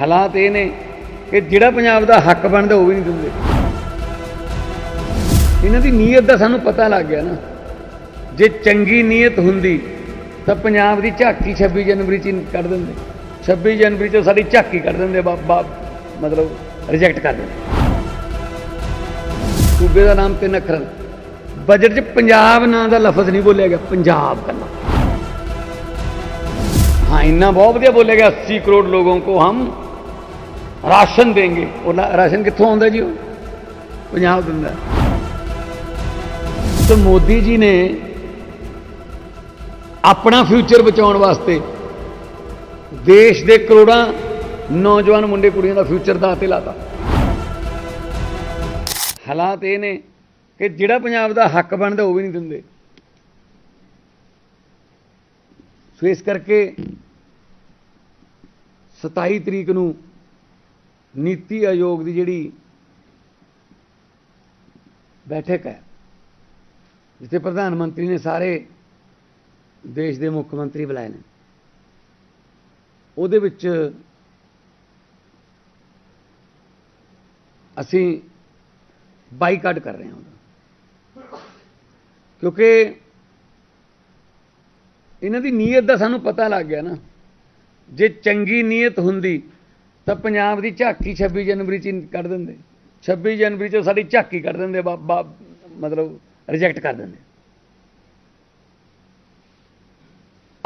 ਹਾਲਾਤ ਇਹ ਨੇ ਕਿ ਜਿਹੜਾ ਪੰਜਾਬ ਦਾ ਹੱਕ ਬਣਦਾ ਉਹ ਵੀ ਨਹੀਂ ਦਿੰਦੇ ਇਹਨਾਂ ਦੀ ਨੀਅਤ ਦਾ ਸਾਨੂੰ ਪਤਾ ਲੱਗ ਗਿਆ ਨਾ ਜੇ ਚੰਗੀ ਨੀਅਤ ਹੁੰਦੀ ਤਾਂ ਪੰਜਾਬ ਦੀ ਝਾਕੀ 26 ਜਨਵਰੀ ਚ ਹੀ ਕੱਢ ਦਿੰਦੇ 26 ਜਨਵਰੀ ਚ ਸਾਡੀ ਝਾਕੀ ਕੱਢ ਦਿੰਦੇ ਬਾ- ਬਾ- ਮਤਲਬ ਰਿਜੈਕਟ ਕਰ ਦਿੰਦੇ ਸੂਬੇ ਦਾ ਨਾਮ ਤਿੰਨ ਅੱਖਰ ਬਜਟ 'ਚ ਪੰਜਾਬ ਨਾਂ ਦਾ ਲਫ਼ਜ਼ ਨਹੀਂ ਬੋਲਿਆ ਗਿਆ ਪੰਜਾਬ ਕੱਲਾ हाँ इतना बहुत बढ़िया बोले गया अस्सी करोड़ लोगों को हम ਰਾਸ਼ਨ ਦੇਣਗੇ। ਉਹ ਰਾਸ਼ਨ ਕਿੱਥੋਂ ਆਉਂਦਾ ਜੀ ਉਹ? ਪੰਜਾਬ ਦਿੰਦਾ। ਤਾਂ ਮੋਦੀ ਜੀ ਨੇ ਆਪਣਾ ਫਿਊਚਰ ਬਚਾਉਣ ਵਾਸਤੇ ਦੇਸ਼ ਦੇ ਕਰੋੜਾਂ ਨੌਜਵਾਨ ਮੁੰਡੇ ਕੁੜੀਆਂ ਦਾ ਫਿਊਚਰ ਦਾ ਤੇ ਲਾਤਾ। ਹਾਲਾਤ ਇਹ ਨੇ ਕਿ ਜਿਹੜਾ ਪੰਜਾਬ ਦਾ ਹੱਕ ਬਣਦਾ ਉਹ ਵੀ ਨਹੀਂ ਦਿੰਦੇ। ਸੋ ਇਸ ਕਰਕੇ 27 ਤਰੀਕ ਨੂੰ ਨੀਤੀ ਆਯੋਗ ਦੀ ਜਿਹੜੀ ਬੈਠਕ ਹੈ, ਜਿੱਥੇ ਪ੍ਰਧਾਨ ਮੰਤਰੀ ਨੇ ਸਾਰੇ ਦੇਸ਼ ਦੇ ਮੁੱਖ ਮੰਤਰੀ ਬੁਲਾਏ ਨੇ, ਉਹਦੇ ਵਿੱਚ ਅਸੀਂ ਬਾਈਕਾਟ ਕਰ ਰਹੇ ਹਾਂ ਉਹਦਾ। ਕਿਉਂਕਿ ਇਹਨਾਂ ਦੀ ਨੀਅਤ ਦਾ ਸਾਨੂੰ ਪਤਾ ਲੱਗ ਗਿਆ ਨਾ, ਜੇ ਚੰਗੀ ਨੀਅਤ ਹੁੰਦੀ ਤਾਂ ਪੰਜਾਬ ਦੀ ਝਾਕੀ 26 ਜਨਵਰੀ ਚ ਹੀ ਕੱਢ ਦਿੰਦੇ। 26 ਜਨਵਰੀ ਚ ਸਾਡੀ ਝਾਕੀ ਕੱਢ ਦਿੰਦੇ, ਬਾ- ਮਤਲਬ ਰਿਜੈਕਟ ਕਰ ਦਿੰਦੇ।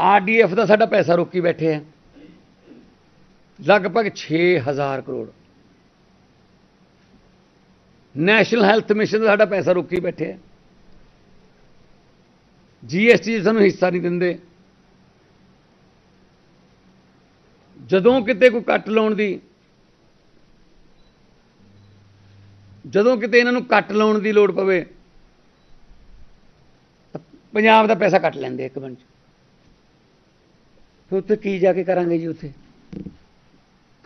ਆਰਡੀਐਫ ਦਾ ਸਾਡਾ ਪੈਸਾ ਰੋਕੀ ਬੈਠੇ ਆ। ਲਗਭਗ 6000 ਕਰੋੜ। ਨੈਸ਼ਨਲ ਹੈਲਥ ਮਿਸ਼ਨ ਦਾ ਸਾਡਾ ਪੈਸਾ ਰੋਕੀ ਬੈਠੇ ਆ। ਜੀਐਸਟੀ ਸਾਨੂੰ ਹਿੱਸਾ ਨਹੀਂ ਦਿੰਦੇ। ਜਦੋਂ ਕਿਤੇ ਕੋਈ ਕੱਟ ਲਾਉਣ ਦੀ, ਜਦੋਂ ਕਿਤੇ ਇਹਨਾਂ ਨੂੰ ਕੱਟ ਲਾਉਣ ਦੀ ਲੋੜ ਪਵੇ, ਤਾਂ ਪੰਜਾਬ ਦਾ ਪੈਸਾ ਕੱਟ ਲੈਂਦੇ ਇੱਕ ਮਿੰਟ ਫਿਰ ਉੱਥੇ ਕੀ ਜਾ ਕੇ ਕਰਾਂਗੇ ਜੀ ਉੱਥੇ?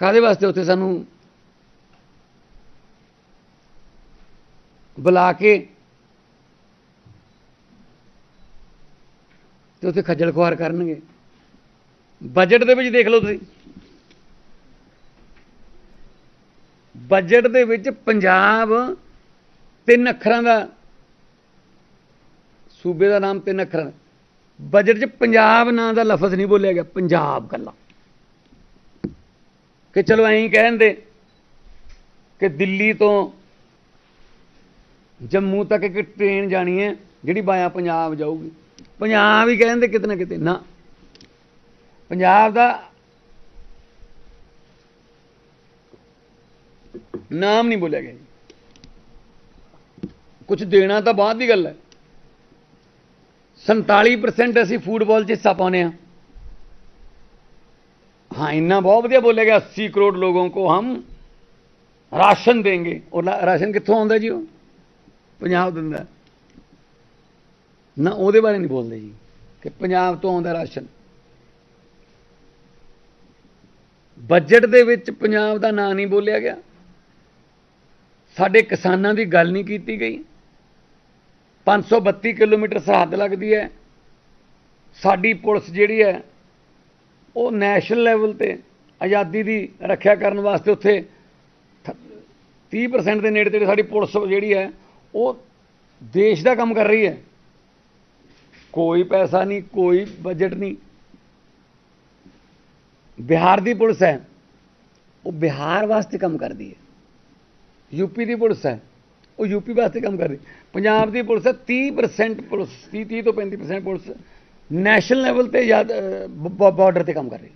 ਕਾਦੇ ਵਾਸਤੇ ਉੱਥੇ ਸਾਨੂੰ ਬੁਲਾ ਕੇ ਤੇ ਉੱਥੇ ਖੱਜਲ ਖੁਆਰ ਕਰਨਗੇ? ਬਜਟ ਦੇ ਵਿੱਚ ਦੇਖ ਲਓ ਤੁਸੀਂ। ਬਜਟ ਦੇ ਵਿੱਚ ਪੰਜਾਬ ਤਿੰਨ ਅੱਖਰਾਂ ਦਾ, ਸੂਬੇ ਦਾ ਨਾਮ ਤਿੰਨ ਅੱਖਰਾਂ ਦਾ। ਬਜਟ 'ਚ ਪੰਜਾਬ ਨਾਂ ਦਾ ਲਫ਼ਜ਼ ਨਹੀਂ ਬੋਲਿਆ ਗਿਆ, ਪੰਜਾਬ ਕੱਲਾ ਕਿ ਚਲੋ ਐਂ ਕਹਿੰਦੇ ਕਿ ਦਿੱਲੀ ਤੋਂ ਜੰਮੂ ਤੱਕ ਇੱਕ ਟ੍ਰੇਨ ਜਾਣੀ ਹੈ, ਜਿਹੜੀ ਬਾਇਆ ਪੰਜਾਬ ਜਾਊਗੀ। ਪੰਜਾਬ ਹੀ ਕਹਿੰਦੇ ਕਿਤੇ ਨਾ ਕਿਤੇ, ਨਾ। ਪੰਜਾਬ ਦਾ ਨਾਮ ਨਹੀਂ ਬੋਲਿਆ ਗਿਆ ਜੀ ਕੁਝ ਦੇਣਾ ਤਾਂ ਬਾਅਦ ਦੀ ਗੱਲ ਹੈ 47% ਅਸੀਂ ਫੁੱਟਬਾਲ 'ਚ ਹਿੱਸਾ ਪਾਉਂਦੇ ਹਾਂ हाँ इतना बहुत बढ़िया बोले गया अस्सी करोड़ लोगों को हम राशन देंगे और ला- राशन कितों ਆਉਂਦਾ ਜੀ ਉਹ ਪੰਜਾਬ ਦਿੰਦਾ ਨਾ ਉਹਦੇ ਬਾਰੇ ਨਹੀਂ ਬੋਲਦੇ ਜੀ ਕਿ ਪੰਜਾਬ ਤੋਂ ਆਉਂਦਾ ਰਾਸ਼ਨ ਬਜਟ ਦੇ ਵਿੱਚ ਪੰਜਾਬ ਦਾ ਨਾਂ ਨਹੀਂ ਬੋਲਿਆ ਗਿਆ ਸਾਡੇ ਕਿਸਾਨਾਂ ਦੀ ਗੱਲ ਨਹੀਂ ਕੀਤੀ ਗਈ। 532 ਕਿਲੋਮੀਟਰ ਸਰਹੱਦ ਲੱਗਦੀ ਹੈ। ਸਾਡੀ ਪੁਲਿਸ ਜਿਹੜੀ ਹੈ, ਉਹ ਨੈਸ਼ਨਲ ਲੈਵਲ ਤੇ ਆਜ਼ਾਦੀ ਦੀ ਰੱਖਿਆ ਕਰਨ ਵਾਸਤੇ ਉੱਥੇ 30% ਦੇ ਨੇੜੇ ਤੇੜੇ ਸਾਡੀ ਪੁਲਿਸ ਜਿਹੜੀ ਹੈ, ਉਹ ਦੇਸ਼ ਦਾ ਕੰਮ ਕਰ ਰਹੀ ਹੈ। ਕੋਈ ਪੈਸਾ ਨਹੀਂ, ਕੋਈ ਬਜਟ ਨਹੀਂ। ਬਿਹਾਰ ਦੀ ਪੁਲਿਸ ਹੈ, ਉਹ ਬਿਹਾਰ ਵਾਸਤੇ ਕੰਮ ਕਰਦੀ ਹੈ। ਯੂਪੀ ਦੀ ਪੁਲਿਸ ਹੈ। ਉਹ ਯੂਪੀ ਵਾਸਤੇ ਕੰਮ ਕਰ ਰਹੀ। ਪੰਜਾਬ ਦੀ ਪੁਲਿਸ ਹੈ 30% ਪੁਲਿਸ 30 30 ਤੋਂ 35% ਪੁਲਿਸ ਨੈਸ਼ਨਲ ਲੈਵਲ ਤੇ ਯਾਦ ਬਾਰਡਰ ਤੇ ਕੰਮ ਕਰ ਰਹੀ।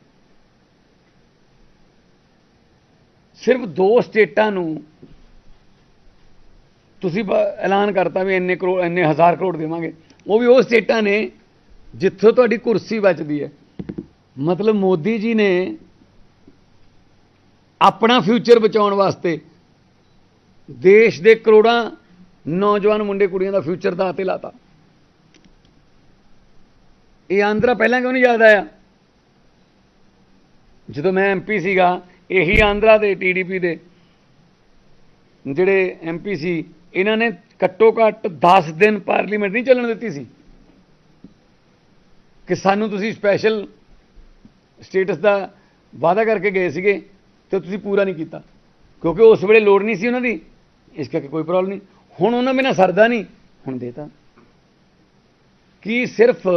ਸਿਰਫ ਦੋ ਸਟੇਟਾਂ ਨੂੰ ਤੁਸੀਂ ਐਲਾਨ ਕਰਤਾ ਵੀ ਇੰਨੇ ਕਰੋੜ ਇੰਨੇ ਹਜ਼ਾਰ ਕਰੋੜ ਦੇਵਾਂਗੇ। ਉਹ ਵੀ ਉਹ ਸਟੇਟਾਂ ਨੇ ਜਿੱਥੋਂ ਤੁਹਾਡੀ ਕੁਰਸੀ ਬਚਦੀ ਹੈ। ਮਤਲਬ ਮੋਦੀ ਜੀ ਨੇ ਆਪਣਾ ਫਿਊਚਰ ਬਚਾਉਣ ਵਾਸਤੇ ਦੇਸ਼ ਦੇ ਕਰੋੜਾਂ ਨੌਜਵਾਨ ਮੁੰਡੇ ਕੁੜੀਆਂ ਦਾ ਫਿਊਚਰ ਦਾ ਤੇ ਲਾਤਾ। ਇਹ ਆਂਧਰਾ ਪਹਿਲਾਂ ਕਿਉਂ ਨਹੀਂ ਯਾਦ ਆਇਆ? ਜਦੋਂ ਮੈਂ ਐਮਪੀ ਸੀਗਾ, ਇਹੀ ਆਂਧਰਾ ਦੇ ਟੀਡੀਪੀ ਦੇ ਜਿਹੜੇ ਐਮਪੀ ਸੀ, ਇਹਨਾਂ ਨੇ ਘੱਟੋ ਘੱਟ 10 ਦਿਨ ਪਾਰਲੀਮੈਂਟ ਨਹੀਂ ਚੱਲਣ ਦਿੱਤੀ ਸੀ। ਕਿ ਸਾਨੂੰ ਤੁਸੀਂ ਸਪੈਸ਼ਲ ਸਟੇਟਸ ਦਾ ਵਾਅਦਾ ਕਰਕੇ ਗਏ ਸੀਗੇ ਤੇ ਤੁਸੀਂ ਪੂਰਾ ਨਹੀਂ ਕੀਤਾ। ਕਿਉਂਕਿ ਉਸ ਵੇਲੇ ਲੋੜ ਨਹੀਂ ਸੀ ਉਹਨਾਂ ਦੀ। ਇਸ ਕਰਕੇ ਕੋਈ ਪ੍ਰੋਬਲਮ ਨਹੀਂ। ਹੁਣ ਉਹਨਾਂ ਬਿਨਾਂ ਸਰਦਾ ਨਹੀਂ। ਹੁਣ ਦੇਤਾ। ਕੀ ਸਿਰਫ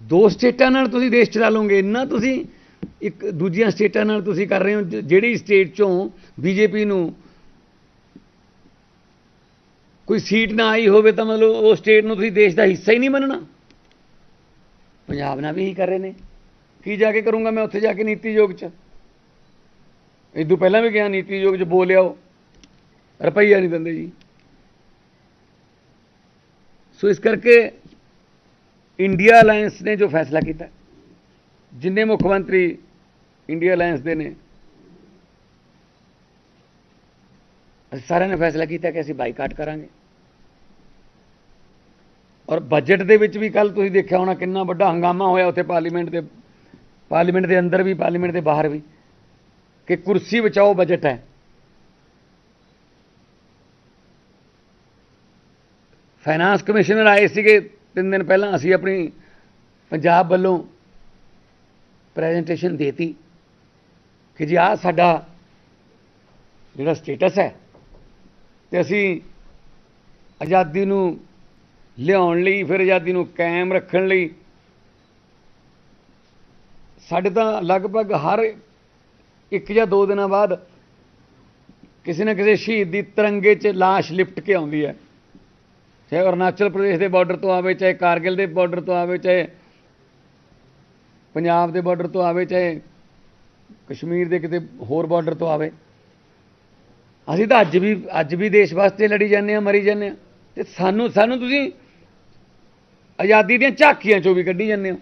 ਦੋ ਸਟੇਟਾਂ ਨਾਲ ਤੁਸੀਂ ਦੇਸ਼ ਚਲਾ ਲਓਗੇ? ਇੰਨਾ ਤੁਸੀਂ ਇੱਕ ਦੂਜੀਆਂ ਸਟੇਟਾਂ ਨਾਲ ਤੁਸੀਂ ਕਰ ਰਹੇ ਹੋ ਜਿਹੜੀ ਸਟੇਟ ਚੋਂ ਬੀਜੇਪੀ ਨੂੰ ਕੋਈ ਸੀਟ ਨਾ ਆਈ ਹੋਵੇ ਤਾਂ ਮਤਲਬ ਉਹ ਸਟੇਟ ਨੂੰ ਤੁਸੀਂ ਦੇਸ਼ ਦਾ ਹਿੱਸਾ ਹੀ ਨਹੀਂ ਮੰਨਣਾ। ਪੰਜਾਬ ਨਾਲ ਵੀ ਇਹੀ ਕਰ ਰਹੇ ਨੇ। ਕੀ ਜਾ ਕੇ ਕਰੂੰਗਾ ਮੈਂ ਉੱਥੇ ਜਾ ਕੇ ਨੀਤੀ ਯੋਗ 'ਚ? ਇਦੋਂ ਪਹਿਲਾਂ ਵੀ ਗਿਆ ਨੀਤੀ ਯੋਗ 'ਚ ਬੋਲਿਆ ਉਹ। ਰੁਪਈਆ ਨਹੀਂ ਦਿੰਦੇ ਜੀ। ਸੋ ਇਸ ਕਰਕੇ ਇੰਡੀਆ ਅਲਾਈਅੰਸ ਨੇ ਜੋ ਫੈਸਲਾ ਕੀਤਾ, ਜਿੰਨੇ ਮੁੱਖ ਮੰਤਰੀ ਇੰਡੀਆ ਅਲਾਈਅੰਸ ਦੇ ਨੇ, ਅਸੀਂ ਸਾਰਿਆਂ ਨੇ ਫੈਸਲਾ ਕੀਤਾ ਕਿ ਅਸੀਂ ਬਾਈਕਾਟ ਕਰਾਂਗੇ। ਔਰ ਬਜਟ ਦੇ ਵਿੱਚ ਵੀ ਕੱਲ ਤੁਸੀਂ ਦੇਖਿਆ ਹੋਣਾ ਕਿੰਨਾ ਵੱਡਾ ਹੰਗਾਮਾ ਹੋਇਆ ਉੱਥੇ ਪਾਰਲੀਮੈਂਟ ਦੇ ਪਾਰਲੀਮੈਂਟ ਦੇ ਅੰਦਰ ਵੀ, ਪਾਰਲੀਮੈਂਟ ਦੇ ਬਾਹਰ ਵੀ, ਕਿ ਕੁਰਸੀ ਬਚਾਓ ਬਜਟ ਹੈ। ਫਾਈਨਾਂਸ ਕਮਿਸ਼ਨਰ ਆਏ ਸੀਗੇ ਤਿੰਨ ਦਿਨ ਪਹਿਲਾਂ, ਅਸੀਂ ਆਪਣੀ ਪੰਜਾਬ ਵੱਲੋਂ ਪ੍ਰੈਜੈਂਟੇਸ਼ਨ ਦੇਤੀ ਕਿ ਜੀ ਆਹ ਸਾਡਾ ਜਿਹੜਾ ਸਟੇਟਸ ਹੈ ਤੇ ਅਸੀਂ ਆਜ਼ਾਦੀ ਨੂੰ ਲਿਆਉਣ ਲਈ, ਫਿਰ ਆਜ਼ਾਦੀ ਨੂੰ ਕਾਇਮ ਰੱਖਣ ਲਈ ਸਾਡੇ ਤਾਂ ਲਗਭਗ ਹਰ ਇੱਕ ਜਾਂ ਦੋ ਦਿਨਾਂ ਬਾਅਦ ਕਿਸੇ ਨਾ ਕਿਸੇ ਸ਼ਹੀਦ ਦੀ ਤਿਰੰਗੇ 'ਚ ਲਾਸ਼ ਲਿਪਟ ਕੇ ਆਉਂਦੀ ਹੈ। ਚਾਹੇ ਅਰੁਣਾਚਲ ਪ੍ਰਦੇਸ਼ ਦੇ ਬਾਰਡਰ ਤੋਂ ਆਵੇ, ਚਾਹੇ ਕਾਰਗਿਲ ਦੇ ਬਾਰਡਰ ਤੋਂ ਆਵੇ, ਚਾਹੇ ਪੰਜਾਬ ਦੇ ਬਾਰਡਰ ਤੋਂ ਆਵੇ, ਚਾਹੇ ਕਸ਼ਮੀਰ ਦੇ ਕਿਤੇ ਹੋਰ ਬਾਰਡਰ ਤੋਂ ਆਵੇ। ਅਸੀਂ ਤਾਂ ਅੱਜ ਵੀ ਅੱਜ ਵੀ ਦੇਸ਼ ਵਾਸਤੇ ਲੜੀ ਜਾਂਦੇ ਆ ਮਰੀ ਜਾਂਦੇ ਆ ਤੇ ਸਾਨੂੰ ਸਾਨੂੰ ਤੁਸੀਂ ਆਜ਼ਾਦੀ ਦੀਆਂ ਝਾਕੀਆਂ ਚੋਂ ਵੀ ਕੱਢੀ ਜਾਂਦੇ ਹੋ।